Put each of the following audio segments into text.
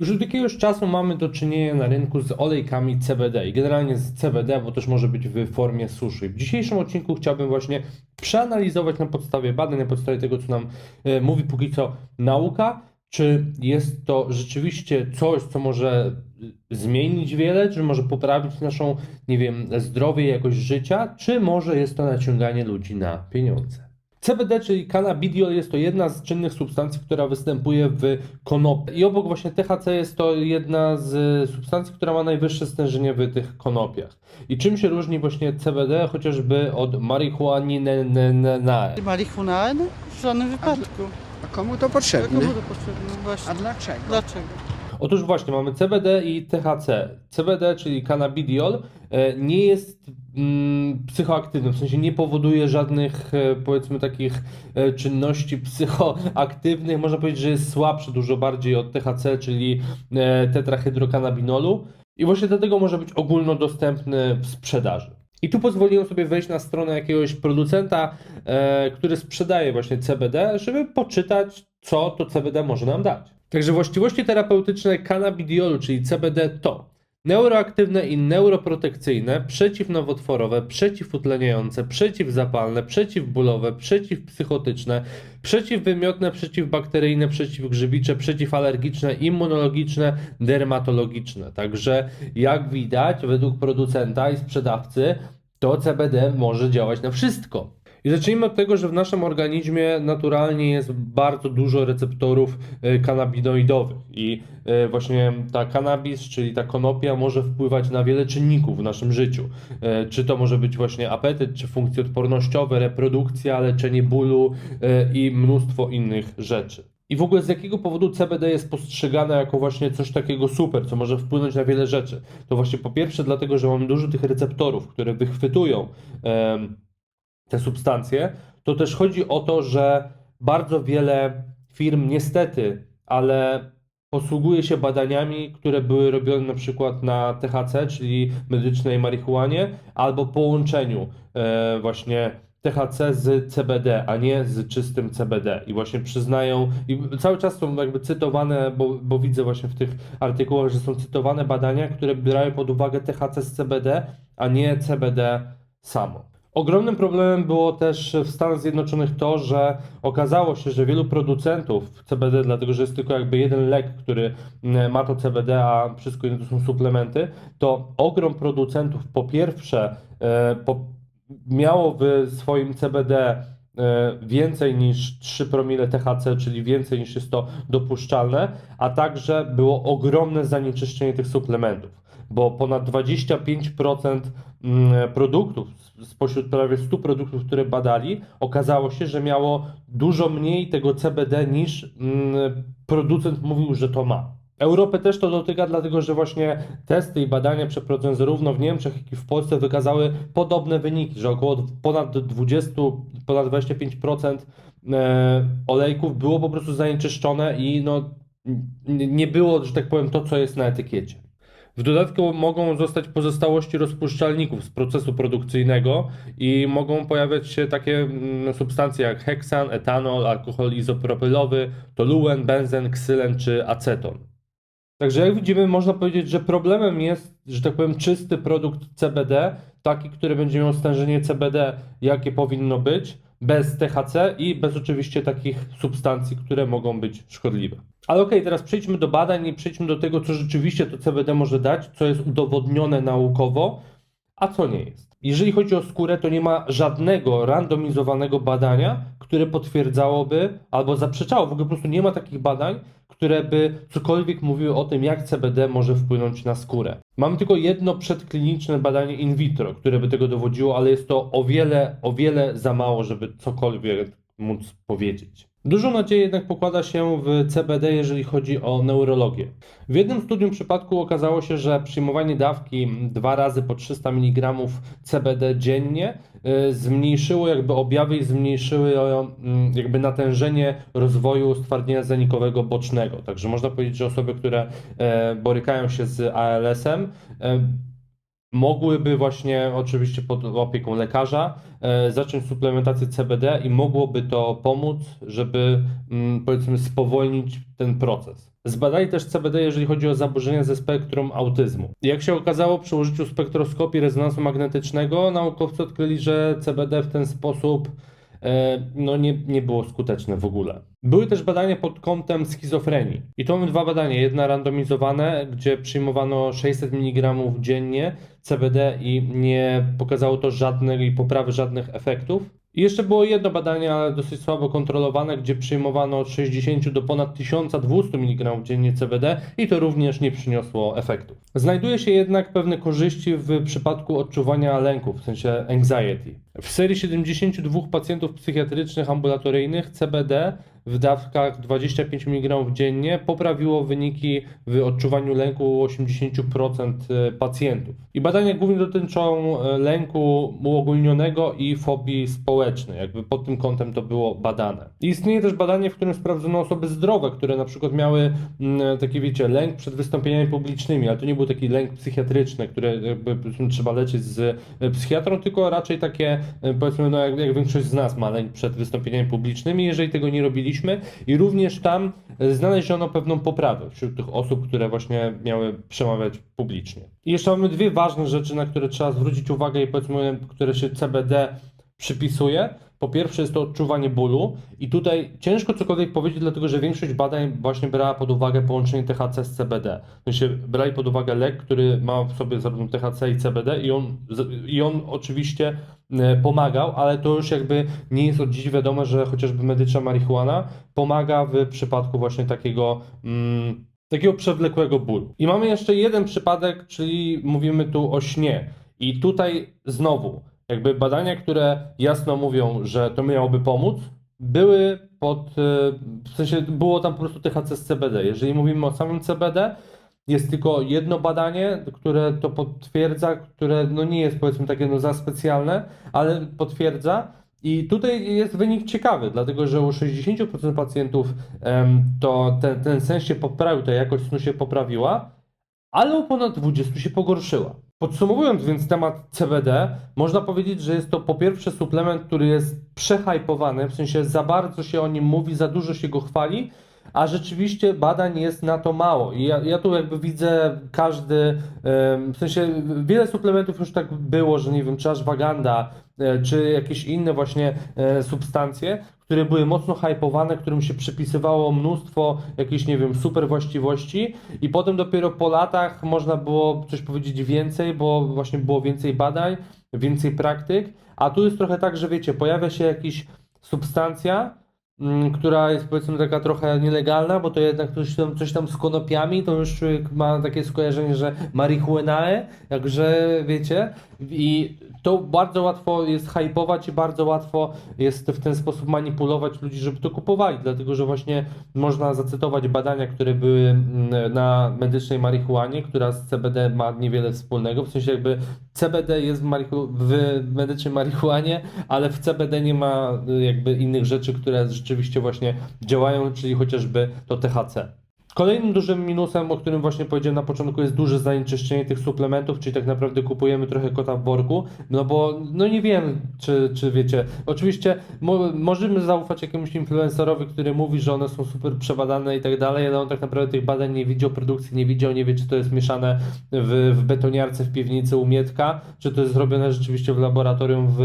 Już od jakiegoś czasu mamy do czynienia na rynku z olejkami CBD i generalnie z CBD, bo też może być w formie suszy. W dzisiejszym odcinku chciałbym właśnie przeanalizować na podstawie badań, na podstawie tego, co nam e, mówi póki co nauka, czy jest to rzeczywiście coś, co może y, zmienić wiele, czy może poprawić naszą, nie wiem, zdrowie, jakość życia, czy może jest to naciąganie ludzi na pieniądze. CBD, czyli cannabidiol, jest to jedna z czynnych substancji, która występuje w konopi. I obok właśnie THC jest to jedna z substancji, która ma najwyższe stężenie w tych konopiach. I czym się różni właśnie CBD chociażby od marihuany? Marihuanę? W żadnym wypadku. A komu to A potrzebne? komu to potrzebne? No Właśnie. A dlaczego? Dlaczego? Otóż właśnie mamy CBD i THC. CBD, czyli cannabidiol, e, nie jest mm, psychoaktywny, w sensie nie powoduje żadnych, e, powiedzmy, takich e, czynności psychoaktywnych. Można powiedzieć, że jest słabszy dużo bardziej od THC, czyli e, tetrahydrokannabinolu. I właśnie dlatego może być ogólnodostępny w sprzedaży. I tu pozwoliłem sobie wejść na stronę jakiegoś producenta, który sprzedaje właśnie CBD, żeby poczytać, co to CBD może nam dać. Także właściwości terapeutyczne cannabidiolu, czyli CBD to neuroaktywne i neuroprotekcyjne, przeciwnowotworowe, przeciwutleniające, przeciwzapalne, przeciwbólowe, przeciwpsychotyczne, przeciwwymiotne, przeciwbakteryjne, przeciwgrzybicze, przeciwalergiczne, immunologiczne, dermatologiczne. Także jak widać, według producenta i sprzedawcy, to CBD może działać na wszystko. I zacznijmy od tego, że w naszym organizmie naturalnie jest bardzo dużo receptorów e, kanabinoidowych i e, właśnie ta kanabis, czyli ta konopia może wpływać na wiele czynników w naszym życiu. E, Czy to może być właśnie apetyt, czy funkcje odpornościowe, reprodukcja, leczenie bólu i mnóstwo innych rzeczy. I w ogóle z jakiego powodu CBD jest postrzegane jako właśnie coś takiego super, co może wpłynąć na wiele rzeczy? To właśnie po pierwsze dlatego, że mamy dużo tych receptorów, które wychwytują em, te substancje, to też chodzi o to, że bardzo wiele firm niestety, ale posługuje się badaniami, które były robione na przykład na THC, czyli medycznej marihuanie, albo połączeniu e, właśnie THC z CBD, a nie z czystym CBD. I właśnie przyznają, i cały czas są jakby cytowane, bo, bo widzę właśnie w tych artykułach, że są cytowane badania, które biorą pod uwagę THC z CBD, a nie CBD samo. Ogromnym problemem było też w Stanach Zjednoczonych to, że okazało się, że wielu producentów CBD, dlatego że jest tylko jakby jeden lek, który mm, ma to CBD, a wszystko inne to są suplementy, to ogrom producentów po pierwsze e, miało w swoim CBD e, więcej niż 3 promile THC, czyli więcej niż jest to dopuszczalne, a także było ogromne zanieczyszczenie tych suplementów bo ponad 25% mm, produktów, spośród prawie 100 produktów, które badali, okazało się, że miało dużo mniej tego CBD niż mm, producent mówił, że to ma. Europę też to dotyka, dlatego że właśnie testy i badania przeprowadzone zarówno w Niemczech, jak i w Polsce wykazały podobne wyniki, że około ponad 20, ponad 25% e, olejków było po prostu zanieczyszczone i no, nie było, że tak powiem, to, co jest na etykiecie. W dodatku mogą zostać pozostałości rozpuszczalników z procesu produkcyjnego i mogą pojawiać się takie mm, substancje jak heksan, etanol, alkohol izopropylowy, toluen, benzen, ksylen czy aceton. Także jak widzimy, można powiedzieć, że problemem jest, że tak powiem, czysty produkt CBD, taki, który będzie miał stężenie CBD, jakie powinno być, bez THC i bez oczywiście takich substancji, które mogą być szkodliwe. Ale okej, teraz przejdźmy do badań i przejdźmy do tego, co rzeczywiście to CBD może dać, co jest udowodnione naukowo, a co nie jest. Jeżeli chodzi o skórę, to nie ma żadnego randomizowanego badania, które potwierdzałoby albo zaprzeczało. W ogóle po prostu nie ma takich badań, które by cokolwiek mówiły o tym, jak CBD może wpłynąć na skórę. Mamy tylko jedno przedkliniczne badanie in vitro, które by tego dowodziło, ale jest to o wiele, o wiele za mało, żeby cokolwiek móc powiedzieć. Dużo nadziei jednak pokłada się w CBD, jeżeli chodzi o neurologię. W jednym studium przypadku okazało się, że przyjmowanie dawki dwa razy po 300 mg CBD dziennie y, zmniejszyło jakby objawy i zmniejszyły y, jakby natężenie rozwoju stwardnienia zanikowego bocznego. Także można powiedzieć, że osoby, które e, borykają się z ALS-em, e, mogłyby właśnie, oczywiście pod opieką lekarza, e, zacząć suplementację CBD i mogłoby to pomóc, żeby mm, powiedzmy spowolnić ten proces. Zbadali też CBD, jeżeli chodzi o zaburzenia ze spektrum autyzmu. Jak się okazało, przy użyciu spektroskopii rezonansu magnetycznego naukowcy odkryli, że CBD w ten sposób no nie, nie było skuteczne w ogóle. Były też badania pod kątem schizofrenii. I to mamy dwa badania. Jedna randomizowane, gdzie przyjmowano 600 mg dziennie CBD i nie pokazało to żadnej poprawy żadnych efektów. I jeszcze było jedno badanie, ale dosyć słabo kontrolowane, gdzie przyjmowano od 60 do ponad 1200 mg dziennie CBD i to również nie przyniosło efektów. Znajduje się jednak pewne korzyści w przypadku odczuwania lęku, w sensie anxiety. W serii 72 pacjentów psychiatrycznych ambulatoryjnych CBD w dawkach 25 mg dziennie poprawiło wyniki w odczuwaniu lęku u 80% pacjentów. I badania głównie dotyczą e, lęku uogólnionego i fobii społecznej. Jakby pod tym kątem to było badane. I istnieje też badanie, w którym sprawdzono osoby zdrowe, które na przykład miały mm, taki, wiecie, lęk przed wystąpieniami publicznymi, ale to nie był taki lęk psychiatryczny, który jakby trzeba leczyć z e, psychiatrą, tylko raczej takie, e, powiedzmy, no jak, jak większość z nas ma lęk przed wystąpieniami publicznymi, jeżeli tego nie robiliśmy i również tam e, znaleziono pewną poprawę wśród tych osób, które właśnie miały przemawiać publicznie. I jeszcze mamy dwie ważne rzeczy, na które trzeba zwrócić uwagę i powiedzmy, które się CBD przypisuje. Po pierwsze jest to odczuwanie bólu i tutaj ciężko cokolwiek powiedzieć, dlatego że większość badań właśnie brała pod uwagę połączenie THC z CBD. Sensie brali pod uwagę lek, który ma w sobie zarówno THC i CBD i on, i on oczywiście e, pomagał, ale to już jakby nie jest od dziś wiadomo, że chociażby medyczna marihuana pomaga w przypadku właśnie takiego mm, takiego przewlekłego bólu. I mamy jeszcze jeden przypadek, czyli mówimy tu o śnie. I tutaj znowu jakby badania, które jasno mówią, że to miałoby pomóc, były pod, e, w sensie było tam po prostu THC z CBD. Jeżeli mówimy o samym CBD, jest tylko jedno badanie, które to potwierdza, które no nie jest powiedzmy takie no za specjalne, ale potwierdza. I tutaj jest wynik ciekawy, dlatego że u 60% pacjentów to ten, ten sens się poprawił, ta jakość snu się poprawiła, ale u ponad 20 się pogorszyła. Podsumowując więc temat CBD, można powiedzieć, że jest to po pierwsze suplement, który jest przehypowany, w sensie za bardzo się o nim mówi, za dużo się go chwali, a rzeczywiście badań jest na to mało. I ja, ja tu jakby widzę każdy, w sensie wiele suplementów już tak było, że nie wiem, czy ashwagandha, e, czy jakieś inne właśnie e, substancje, które były mocno hypowane, którym się przypisywało mnóstwo jakichś, nie wiem, super właściwości i potem dopiero po latach można było coś powiedzieć więcej, bo właśnie było więcej badań, więcej praktyk, a tu jest trochę tak, że wiecie, pojawia się jakaś substancja, która jest powiedzmy taka trochę nielegalna, bo to jednak coś tam, coś tam z konopiami, to już człowiek ma takie skojarzenie, że marihuanae, także wiecie, i to bardzo łatwo jest hypować i bardzo łatwo jest w ten sposób manipulować ludzi, żeby to kupowali, dlatego że właśnie można zacytować badania, które były mm, na medycznej marihuanie, która z CBD ma niewiele wspólnego, w sensie jakby CBD jest w, marihu- w medycznej marihuanie, ale w CBD nie ma y, jakby innych rzeczy, które rzeczywiście właśnie działają, czyli chociażby to THC. Kolejnym dużym minusem, o którym właśnie powiedziałem na początku, jest duże zanieczyszczenie tych suplementów, czyli tak naprawdę kupujemy trochę kota w worku, no bo no nie wiem, czy, czy wiecie. Oczywiście mo możemy zaufać jakiemuś influencerowi, który mówi, że one są super przebadane i tak dalej, ale on tak naprawdę tych badań nie widział, produkcji nie widział, nie wie, czy to jest mieszane w, w betoniarce w piwnicy u Mietka, czy to jest zrobione rzeczywiście w laboratorium w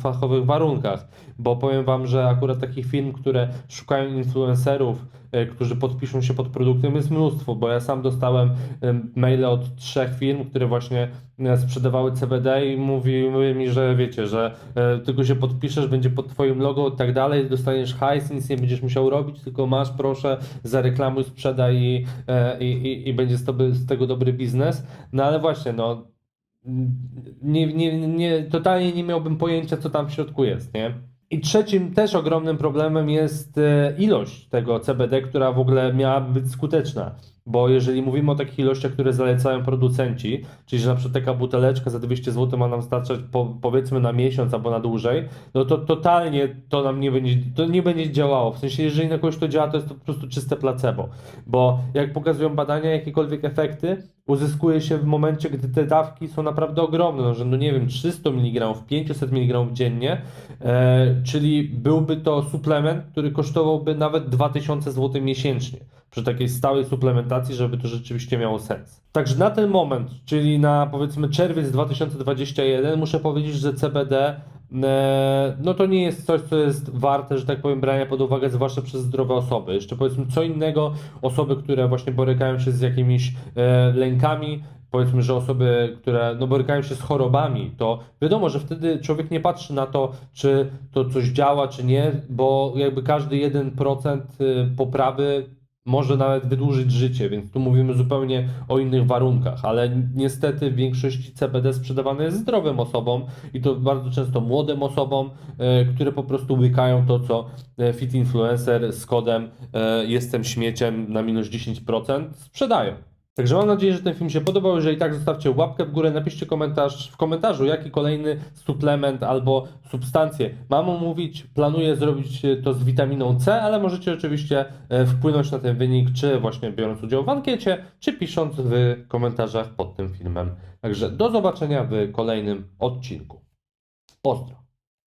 fachowych warunkach. Bo powiem Wam, że akurat takich firm, które szukają influencerów, którzy podpiszą się pod produktem jest mnóstwo, bo ja sam dostałem em, maile od trzech firm, które właśnie e, sprzedawały CBD i mówiły mi, że wiecie, że e, tylko się podpiszesz, będzie pod twoim logo i tak dalej, dostaniesz hajs, nic nie będziesz musiał robić, tylko masz, proszę, zareklamuj, sprzedaj i, e, i, i, i będzie z, tobie, z tego dobry biznes. No ale właśnie, no nie, nie, nie, totalnie nie miałbym pojęcia, co tam w środku jest, nie? I trzecim też ogromnym problemem jest e, ilość tego CBD, która w ogóle miałaby być skuteczna. Bo jeżeli mówimy o takich ilościach, które zalecają producenci, czyli że na przykład taka buteleczka za 200 zł ma nam starczać po, powiedzmy na miesiąc albo na dłużej, no to totalnie to nam nie będzie, to nie będzie działało. W sensie, jeżeli na kogoś to działa, to jest to po prostu czyste placebo. Bo jak pokazują badania, jakiekolwiek efekty, uzyskuje się w momencie, gdy te dawki są naprawdę ogromne, no rzędu, nie wiem, 300 mg, 500 mg dziennie, e, czyli byłby to suplement, który kosztowałby nawet 2000 zł miesięcznie przy takiej stałej suplementacji, żeby to rzeczywiście miało sens. Także na ten moment, czyli na powiedzmy czerwiec 2021, muszę powiedzieć, że CBD e, no to nie jest coś, co jest warte, że tak powiem, brania pod uwagę, zwłaszcza przez zdrowe osoby. Jeszcze powiedzmy co innego, osoby, które właśnie borykają się z jakimiś e, lękami, powiedzmy, że osoby, które no, borykają się z chorobami, to wiadomo, że wtedy człowiek nie patrzy na to, czy to coś działa, czy nie, bo jakby każdy 1% y, poprawy może nawet wydłużyć życie, więc tu mówimy zupełnie o innych warunkach, ale niestety w większości CBD sprzedawane jest zdrowym osobom i to bardzo często młodym osobom, e, które po prostu łykają to, co e, Fit Influencer z kodem e, jestem śmieciem na minus 10% sprzedają. Także mam nadzieję, że ten film się podobał. Jeżeli tak, zostawcie łapkę w górę, napiszcie komentarz w komentarzu, jaki kolejny suplement albo substancję mam omówić. Planuję zrobić to z witaminą C, ale możecie oczywiście e, wpłynąć na ten wynik, czy właśnie biorąc udział w ankiecie, czy pisząc w komentarzach pod tym filmem. Także do zobaczenia w kolejnym odcinku. Pozdro.